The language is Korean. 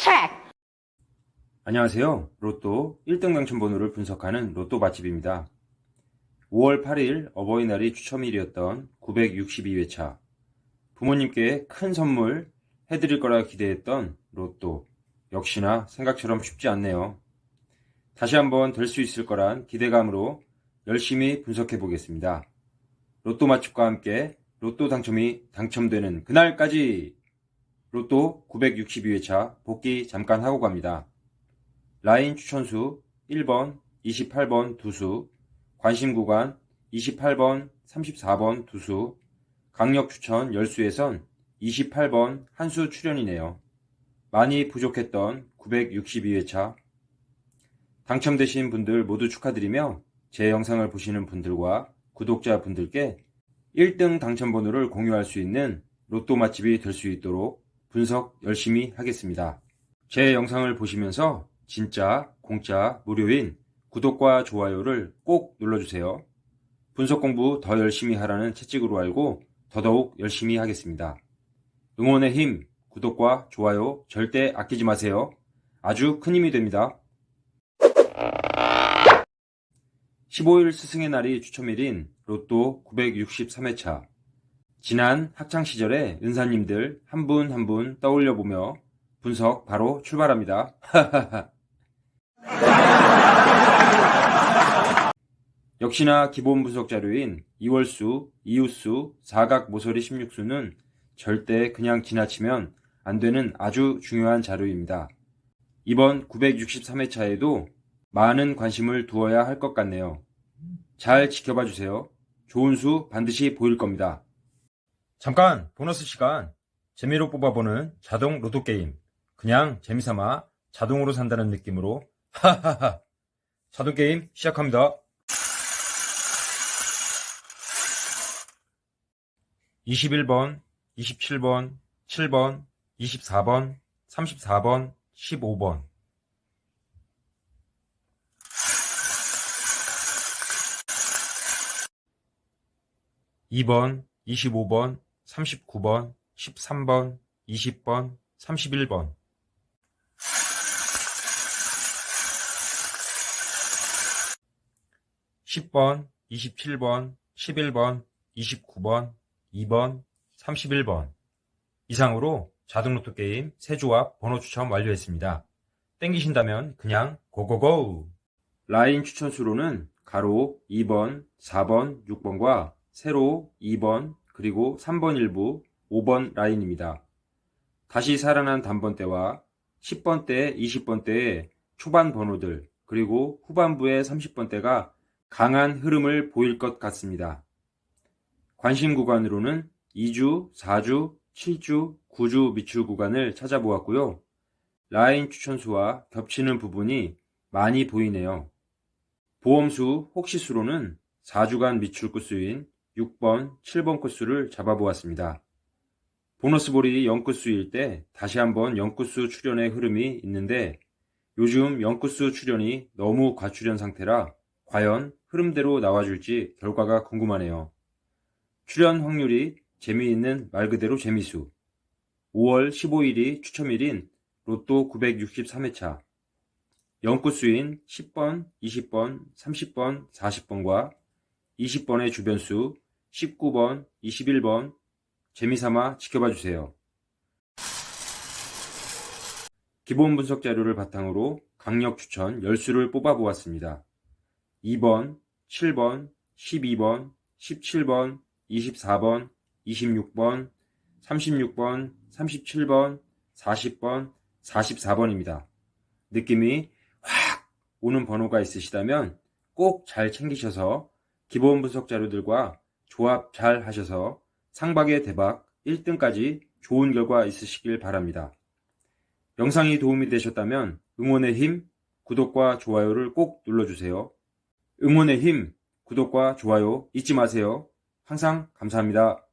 check. 안녕하세요. 로또 1등 당첨번호를 분석하는 로또 맛집입니다. 5월 8일 어버이날이 추첨일이었던 962회차. 부모님께 큰 선물 해드릴 거라 기대했던 로또. 역시나 생각처럼 쉽지 않네요. 다시 한번 될 수 있을 거란 기대감으로 열심히 분석해 보겠습니다. 로또 맛집과 함께 로또 당첨이 당첨되는 그날까지 로또 962회차 복귀 잠깐 하고 갑니다. 라인 추천수 1번, 28번 두수, 관심 구간 28번, 34번 두수, 강력 추천 10수에선 28번 한수 출연이네요. 많이 부족했던 962회차. 당첨되신 분들 모두 축하드리며 제 영상을 보시는 분들과 구독자 분들께 1등 당첨번호를 공유할 수 있는 로또 맛집이 될 수 있도록 분석 열심히 하겠습니다. 제 영상을 보시면서 진짜 공짜 무료인 구독과 좋아요를 꼭 눌러주세요. 분석 공부 더 열심히 하라는 채찍으로 알고 더더욱 열심히 하겠습니다. 응원의 힘, 구독과 좋아요 절대 아끼지 마세요. 아주 큰 힘이 됩니다. 15일 스승의 날이 추첨일인 로또 963회차. 지난 학창 시절의 은사님들 한 분 한 분 떠올려 보며 분석 바로 출발합니다. 역시나 기본 분석 자료인 이월수, 이웃수, 사각 모서리 16수는 절대 그냥 지나치면 안 되는 아주 중요한 자료입니다. 이번 963회차에도 많은 관심을 두어야 할 것 같네요. 잘 지켜봐 주세요. 좋은 수 반드시 보일 겁니다. 잠깐 보너스 시간. 재미로 뽑아보는 자동 로또 게임. 그냥 재미삼아 자동으로 산다는 느낌으로 하하하. 자동 게임 시작합니다. 21번, 27번, 7번, 24번, 34번, 15번. 2번, 25번, 39번, 13번, 20번, 31번. 10번, 27번, 11번, 29번, 2번, 31번. 이상으로 자동로또 게임 세 조합 번호 추첨 완료했습니다. 땡기신다면 그냥 고고고! 라인 추천 수로는 가로 2번, 4번, 6번과 세로 2번, 그리고 3번 일부, 5번 라인입니다. 다시 살아난 단번대와 10번대, 20번대의 초반 번호들, 그리고 후반부의 30번대가 강한 흐름을 보일 것 같습니다. 관심 구간으로는 2주, 4주, 7주, 9주 미출 구간을 찾아보았고요. 라인 추천수와 겹치는 부분이 많이 보이네요. 보험수 혹시수로는 4주간 미출 끝수인 6번, 7번 끝수를 잡아보았습니다. 보너스 볼이 0끝수일 때 다시 한번 0끝수 출현의 흐름이 있는데 요즘 0끝수 출현이 너무 과출현 상태라 과연 흐름대로 나와줄지 결과가 궁금하네요. 출현 확률이 재미있는 말 그대로 재미수. 5월 15일이 추첨일인 로또 963회차. 영구수인 10번, 20번, 30번, 40번과 20번의 주변수 19번, 21번 재미삼아 지켜봐 주세요. 기본 분석 자료를 바탕으로 강력 추천 10수를 뽑아 보았습니다. 2번, 7번, 12번, 17번, 24번, 26번, 36번, 37번, 40번, 44번입니다. 느낌이 확 오는 번호가 있으시다면 꼭 잘 챙기셔서 기본 분석 자료들과 조합 잘 하셔서 상박의 대박 1등까지 좋은 결과 있으시길 바랍니다. 영상이 도움이 되셨다면 응원의 힘, 구독과 좋아요를 꼭 눌러주세요. 응원의 힘, 구독과 좋아요 잊지 마세요. 항상 감사합니다.